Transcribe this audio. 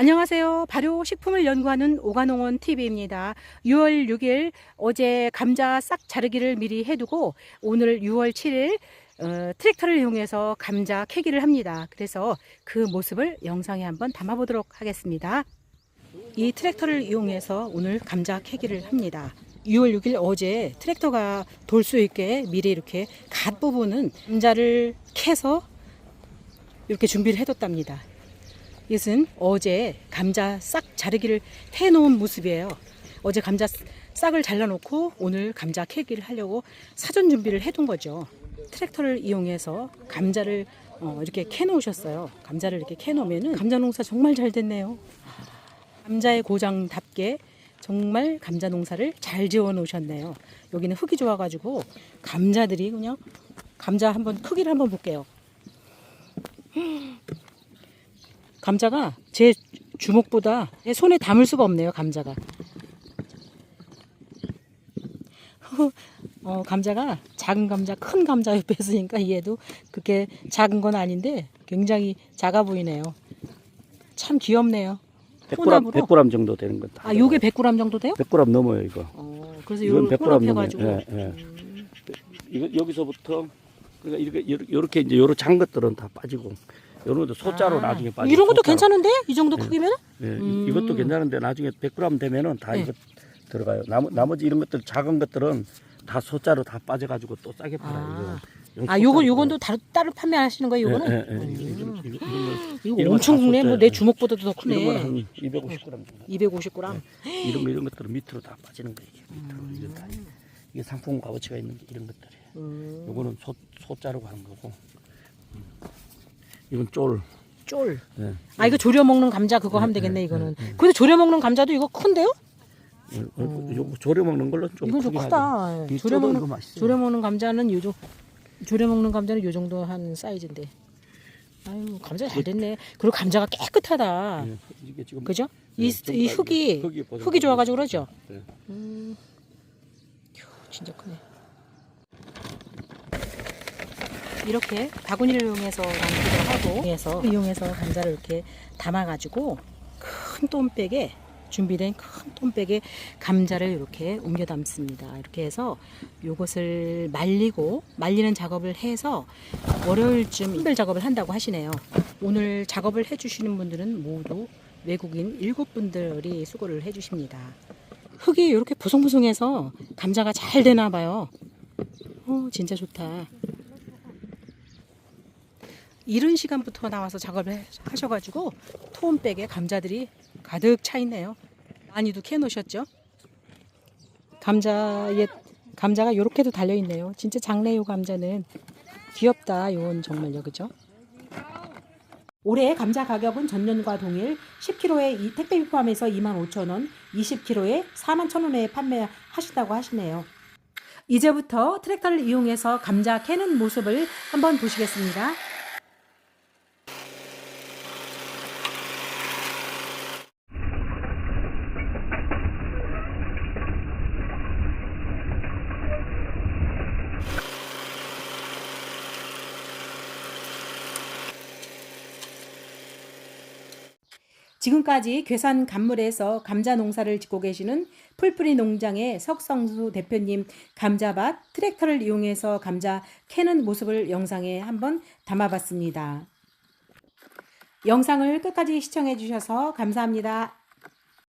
안녕하세요. 발효 식품을 연구하는 오가농원 TV입니다. 6월 6일 어제 감자 싹 자르기를 미리 해두고 오늘 6월 7일 어, 트랙터를 이용해서 감자 캐기를 합니다. 그래서 그 모습을 영상에 한번 담아보도록 하겠습니다. 이 트랙터를 이용해서 오늘 감자 캐기를 합니다. 6월 6일 어제 트랙터가 돌 수 있게 미리 이렇게 갓 부분은 감자를 캐서 이렇게 준비를 해뒀답니다. 이것은 어제 감자 싹 자르기를 해놓은 모습이에요. 어제 감자 싹을 잘라놓고 오늘 감자 캐기를 하려고 사전 준비를 해둔 거죠. 트랙터를 이용해서 감자를 어, 이렇게 캐놓으셨어요. 감자를 이렇게 캐놓으면은 감자 농사 정말 잘 됐네요. 감자의 고장답게 정말 감자 농사를 잘 지어 놓으셨네요. 여기는 흙이 좋아가지고 감자들이 그냥 감자 한번 크기를 한번 볼게요. 감자가 제 주먹보다 제 손에 담을 수가 없네요. 감자가. 어, 감자가 작은 감자, 큰 감자 옆에 있으니까 얘도 그렇게 작은 건 아닌데 굉장히 작아 보이네요. 참 귀엽네요. 100g, 혼합으로? 100g 정도 되는 것. 아, 요게 100g 정도 돼요? 100g 넘어요 이거. 어, 그래서 이건 요걸 100g 넘어요. 예, 예. 이거 여기서부터 그러니까 이렇게 이렇게 이제 요런 장 것들은 다 빠지고 요런 것도 소자로 아, 나중에 빠지고. 이런 것도. 괜찮은데? 이 정도 예. 크기면? 예, 이- 음. 이것도 괜찮은데 나중에 100g 되면은 다 네. 이거 들어가요. 나머, 나머지 이런 것들 작은 것들은 다 소자로 다 빠져가지고 또 싸게 팔아요. 아. 이거. 아, 요건, 요건 또 따로, 따로 판매하시는 거예요, 예, 요거는? 예, 예. 이거, 이거, 이거, 이거, 이거 이런 엄청 거 굵네. 다뭐내 쏟아요. 주먹보다도 더 이런 크네. 거는 한 250g 정도. 250g. 이런 거 이런 것들은 밑으로 다 빠지는 거예요. 이게 밑으로 음. 이런 다 이게 상품 값어치가 있는 게 이런 것들이에요. 음, 요거는 소 소자로 가는 거고. 음. 이건 쫄. 쫄. 예. 아, 이거 조려 먹는 감자 그거 하면 되겠네, 이거는. 근데 조려 먹는 감자도 이거 큰데요? 요- 요- 요 조려 먹는 걸로 좀 이건 좀 크다. 하죠. 예. 쪄도 먹는 맛있어요. 먹는 감자는 요정 조려 먹는 감자는 요 정도 한 사이즈인데. 아유, 감자 잘 됐네. 그리고 감자가 깨끗하다. 예, 이게 지금 그죠? 네, 이, 좀이다 흙이 흙이 보존- 흙이 좋아가지고 그러죠. 네. 음, 휴, 진짜 크네. 이렇게 바구니를 이용해서 담기도 하고 이용해서 이용해서 감자를 이렇게 담아가지고 큰 똠백에 준비된 큰 똠백에 감자를 이렇게 옮겨 담습니다. 이렇게 해서 요것을 말리고 말리는 작업을 해서 월요일쯤 인별 작업을 한다고 하시네요. 오늘 작업을 해주시는 분들은 모두 외국인 일곱 분들이 수고를 해주십니다. 흙이 이렇게 보송보송해서 감자가 잘 되나 봐요. 어, 진짜 좋다. 이른 시간부터 나와서 작업을 해- 하셔가지고 토온백에 감자들이 가득 차 있네요. 많이도 캐 놓으셨죠? 감자에 감자가 이렇게도 달려 있네요. 진짜 작네요 감자는 귀엽다. 요건 정말요, 그죠? 올해 감자 가격은 전년과 동일 10kg에 이 택배비 포함해서 25,000원, 20kg에 41,000원에 판매하신다고 하시네요. 이제부터 트랙터를 이용해서 감자 캐는 모습을 한번 보시겠습니다. 지금까지 괴산 간물에서 감자 농사를 짓고 계시는 풀뿌리 농장의 석성수 대표님 감자밭 트랙터를 이용해서 감자 캐는 모습을 영상에 한번 담아봤습니다. 영상을 끝까지 시청해 주셔서 감사합니다.